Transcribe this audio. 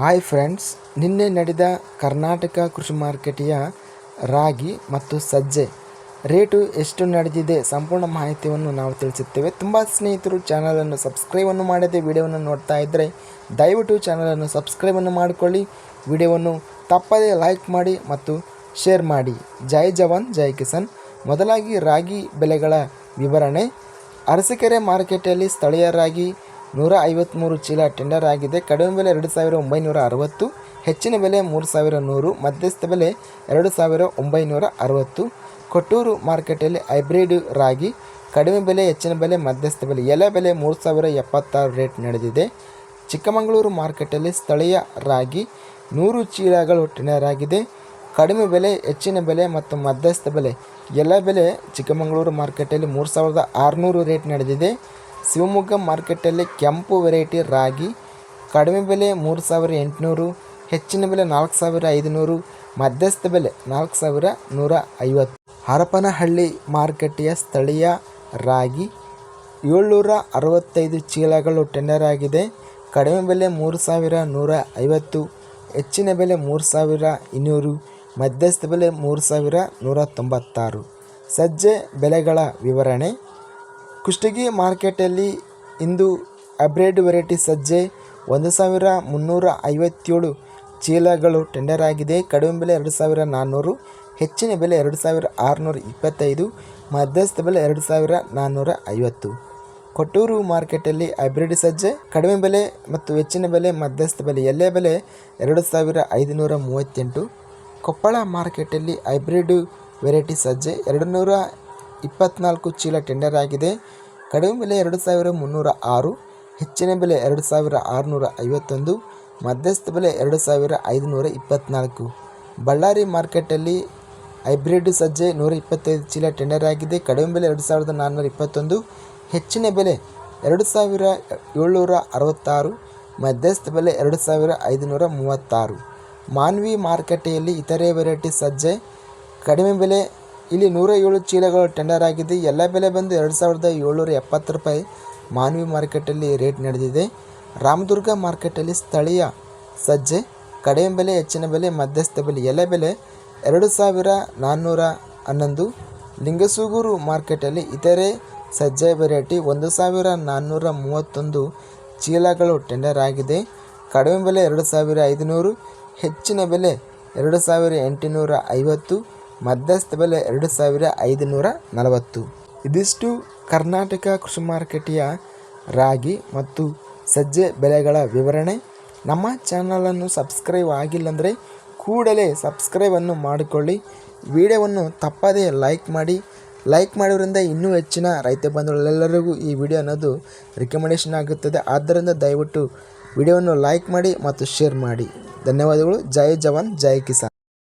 Hi friends ನಿನ್ನೆ ನಡೆದ ಕರ್ನಾಟಕ ಕೃಷಿ ಮಾರುಕಟ್ಟೆಯ ರಾಗಿ ಮತ್ತು ಸಜ್ಜೆ. ರೇಟು ಎಷ್ಟು ನಡೆದಿದೆ ಸಂಪೂರ್ಣ ಮಾಹಿತಿಯನ್ನು ನಾವು ತಿಳಿಸುತ್ತೇವೆ. ತುಂಬ ಸ್ನೇಹಿತರು ಚಾನಲನ್ನು ಸಬ್ಸ್ಕ್ರೈಬನ್ನು ಮಾಡದೆ ವಿಡಿಯೋವನ್ನು ನೋಡ್ತಾ ಇದ್ದರೆ ದಯವಿಟ್ಟು ಚಾನಲನ್ನು ಸಬ್ಸ್ಕ್ರೈಬನ್ನು ಮಾಡಿಕೊಳ್ಳಿ. ವಿಡಿಯೋವನ್ನು ತಪ್ಪದೇ ಲೈಕ್ ಮಾಡಿ ಮತ್ತು ಶೇರ್ ಮಾಡಿ. ಜೈ ಜವಾನ್, ಜೈ ಕಿಸಾನ್. ಮೊದಲಾಗಿ ರಾಗಿ ಬೆಲೆಗಳ ವಿವರಣೆ. ಅರಸೀಕೆರೆ ಮಾರುಕಟ್ಟೆಯಲ್ಲಿ ಸ್ಥಳೀಯ ರಾಗಿ ನೂರ ಐವತ್ತ್ಮೂರು ಚೀಲ ಟೆಂಡರ್ ಆಗಿದೆ. ಕಡಿಮೆ ಬೆಲೆ ಎರಡು ಸಾವಿರ ಒಂಬೈನೂರ ಅರವತ್ತು ಹೆಚ್ಚಿನ ಬೆಲೆ ಮೂರು ಸಾವಿರ ನೂರು, ಮಧ್ಯಸ್ಥ ಬೆಲೆ ಎರಡು ಸಾವಿರ ಒಂಬೈನೂರ ಅರವತ್ತು ಕೊಟ್ಟೂರು ಮಾರ್ಕೆಟಲ್ಲಿ ಹೈಬ್ರಿಡ್ ರಾಗಿ, ಕಡಿಮೆ ಬೆಲೆ, ಹೆಚ್ಚಿನ ಬೆಲೆ, ಮಧ್ಯಸ್ಥ ಬೆಲೆ ಎಲ್ಲ ಬೆಲೆ ಮೂರು ಸಾವಿರ ಎಪ್ಪತ್ತಾರು ರೇಟ್ ನಡೆದಿದೆ. ಚಿಕ್ಕಮಗಳೂರು ಮಾರ್ಕೆಟಲ್ಲಿ ಸ್ಥಳೀಯ ರಾಗಿ ನೂರು ಚೀಲಗಳು ಟೆಂಡರ್ ಆಗಿದೆ. ಕಡಿಮೆ ಬೆಲೆ, ಹೆಚ್ಚಿನ ಬೆಲೆ ಮತ್ತು ಮಧ್ಯಸ್ಥ ಬೆಲೆ ಎಲ್ಲ ಬೆಲೆ ಚಿಕ್ಕಮಗಳೂರು ಮಾರ್ಕೆಟಲ್ಲಿ ಮೂರು ಸಾವಿರದ ಆರುನೂರು ರೇಟ್ ನಡೆದಿದೆ. ಶಿವಮೊಗ್ಗ ಮಾರ್ಕೆಟಲ್ಲಿ ಕೆಂಪು ವೆರೈಟಿ ರಾಗಿ, ಕಡಿಮೆ ಬೆಲೆ ಮೂರು ಸಾವಿರ ಎಂಟುನೂರು, ಹೆಚ್ಚಿನ ಬೆಲೆ ನಾಲ್ಕು ಸಾವಿರ ಐದುನೂರು, ಮಧ್ಯಸ್ಥ ಬೆಲೆ ನಾಲ್ಕು ಸಾವಿರ ನೂರ ಐವತ್ತು. ಹರಪನಹಳ್ಳಿ ಮಾರುಕಟ್ಟೆಯ ಸ್ಥಳೀಯ ರಾಗಿ, ಏಳ್ನೂರ ಅರವತ್ತೈದು ಚೀಲಗಳು ಟೆಂಡರ್ ಆಗಿದೆ. ಕಡಿಮೆ ಬೆಲೆ ಮೂರು ಸಾವಿರ ನೂರ ಐವತ್ತು, ಹೆಚ್ಚಿನ ಬೆಲೆ ಮೂರು ಸಾವಿರ ಇನ್ನೂರು, ಮಧ್ಯಸ್ಥ ಬೆಲೆ ಮೂರು ಸಾವಿರ ನೂರ ತೊಂಬತ್ತಾರು. ಸಜ್ಜೆ ಬೆಲೆಗಳ ವಿವರಣೆ. ಕುಷ್ಟಗಿ ಮಾರ್ಕೆಟಲ್ಲಿ ಇಂದು ಹೈಬ್ರಿಡ್ ವೆರೈಟಿ ಸಜ್ಜೆ ಒಂದು ಸಾವಿರ ಮುನ್ನೂರ ಐವತ್ತೇಳು ಚೀಲಗಳು ಟೆಂಡರ್ ಆಗಿದೆ. ಕಡಿಮೆ ಬೆಲೆ ಎರಡು ಸಾವಿರ ನಾನ್ನೂರು ಹೆಚ್ಚಿನ ಬೆಲೆ ಎರಡು ಸಾವಿರ ಆರುನೂರ ಇಪ್ಪತ್ತೈದು ಮಧ್ಯಸ್ಥ ಬೆಲೆ ಎರಡು ಸಾವಿರ ನಾನ್ನೂರ ಐವತ್ತು ಕೊಟ್ಟೂರು ಮಾರ್ಕೆಟಲ್ಲಿ ಹೈಬ್ರಿಡ್ ಸಜ್ಜೆ, ಕಡಿಮೆ ಬೆಲೆ ಮತ್ತು ಹೆಚ್ಚಿನ ಬೆಲೆ, ಮಧ್ಯಸ್ಥ ಬೆಲೆ, ಎಲ್ಲೆ ಬೆಲೆ ಎರಡು ಸಾವಿರ ಐದುನೂರ ಮೂವತ್ತೆಂಟು ಕೊಪ್ಪಳ ಮಾರ್ಕೆಟಲ್ಲಿ ಹೈಬ್ರಿಡ್ ವೆರೈಟಿ ಸಜ್ಜೆ ಎರಡು ನೂರ ಇಪ್ಪತ್ನಾಲ್ಕು ಚೀಲ ಟೆಂಡರ್ ಆಗಿದೆ. ಕಡಿಮೆ ಬೆಲೆ ಎರಡು ಸಾವಿರ ಮುನ್ನೂರ ಆರು, ಹೆಚ್ಚಿನ ಬೆಲೆ ಎರಡು ಸಾವಿರ ಆರುನೂರ ಐವತ್ತೊಂದು, ಮಧ್ಯಸ್ಥ ಬೆಲೆ ಎರಡು ಸಾವಿರ ಐದುನೂರ ಇಪ್ಪತ್ತ್ನಾಲ್ಕು ಬಳ್ಳಾರಿ ಮಾರ್ಕೆಟಲ್ಲಿ ಹೈಬ್ರಿಡ್ ಸಜ್ಜೆ ನೂರ ಇಪ್ಪತ್ತೈದು ಚೀಲ ಟೆಂಡರ್ ಆಗಿದೆ. ಕಡಿಮೆ ಬೆಲೆ ಎರಡು ಸಾವಿರದ ನಾನ್ನೂರ ಇಪ್ಪತ್ತೊಂದು, ಹೆಚ್ಚಿನ ಬೆಲೆ ಎರಡು ಸಾವಿರ ಏಳ್ನೂರ ಅರವತ್ತಾರು, ಮಧ್ಯಸ್ಥ ಬೆಲೆ ಎರಡು ಸಾವಿರ ಐದುನೂರ ಮೂವತ್ತಾರು. ಮಾನ್ವಿ ಮಾರುಕಟ್ಟೆಯಲ್ಲಿ ಇತರೆ ವೆರೈಟಿ ಸಜ್ಜೆ ಕಡಿಮೆ ಬೆಲೆ ಇಲ್ಲಿ ನೂರ ಏಳು ಚೀಲಗಳು ಟೆಂಡರ್ ಆಗಿದೆ. ಎಲ್ಲ ಬೆಲೆ ಬಂದು ಎರಡು ಸಾವಿರದ ಏಳ್ನೂರ ಎಪ್ಪತ್ತು ರೂಪಾಯಿ ಮಾನ್ವಿ ಮಾರ್ಕೆಟಲ್ಲಿ ರೇಟ್ ನಡೆದಿದೆ. ರಾಮದುರ್ಗ ಮಾರ್ಕೆಟಲ್ಲಿ ಸ್ಥಳೀಯ ಸಜ್ಜೆ, ಕಡಿಮೆ ಬೆಲೆ, ಹೆಚ್ಚಿನ ಬೆಲೆ, ಮಧ್ಯಸ್ಥ ಬೆಲೆ ಎಲೆ ಬೆಲೆ ಎರಡು ಸಾವಿರ ನಾನ್ನೂರ ಹನ್ನೊಂದು. ಲಿಂಗಸೂಗೂರು ಮಾರ್ಕೆಟಲ್ಲಿ ಇತರೆ ಸಜ್ಜೆ ವೆರೈಟಿ ಒಂದು ಸಾವಿರ ನಾನ್ನೂರ ಮೂವತ್ತೊಂದು ಚೀಲಗಳು ಟೆಂಡರ್ ಆಗಿದೆ. ಕಡಿಮೆ ಬೆಲೆ ಎರಡು ಸಾವಿರ ಐದುನೂರು, ಹೆಚ್ಚಿನ ಬೆಲೆ ಎರಡು ಸಾವಿರ ಎಂಟುನೂರ ಐವತ್ತು. ಮಧ್ಯಸ್ಥ ಬೆಲೆ ಎರಡು ಸಾವಿರ ಐದುನೂರ ನಲವತ್ತು. ಇದಿಷ್ಟು ಕರ್ನಾಟಕ ಕೃಷಿ ಮಾರುಕಟ್ಟೆಯ ರಾಗಿ ಮತ್ತು ಸಜ್ಜೆ ಬೆಲೆಗಳ ವಿವರಣೆ. ನಮ್ಮ ಚಾನಲನ್ನು ಸಬ್ಸ್ಕ್ರೈಬ್ ಆಗಿಲ್ಲಂದರೆ ಕೂಡಲೇ ಸಬ್ಸ್ಕ್ರೈಬನ್ನು ಮಾಡಿಕೊಳ್ಳಿ. ವಿಡಿಯೋವನ್ನು ತಪ್ಪದೇ ಲೈಕ್ ಮಾಡಿ. ಲೈಕ್ ಮಾಡೋದ್ರಿಂದ ಇನ್ನೂ ಹೆಚ್ಚಿನ ರೈತ ಬಂಧುಗಳೆಲ್ಲರಿಗೂ ಈ ವಿಡಿಯೋ ಅನ್ನೋದು ರಿಕಮೆಂಡೇಷನ್ ಆಗುತ್ತದೆ. ಆದ್ದರಿಂದ ದಯವಿಟ್ಟು ವಿಡಿಯೋವನ್ನು ಲೈಕ್ ಮಾಡಿ ಮತ್ತು ಶೇರ್ ಮಾಡಿ. ಧನ್ಯವಾದಗಳು. ಜೈ ಜವಾನ್, ಜೈ ಕಿಸಾನ್.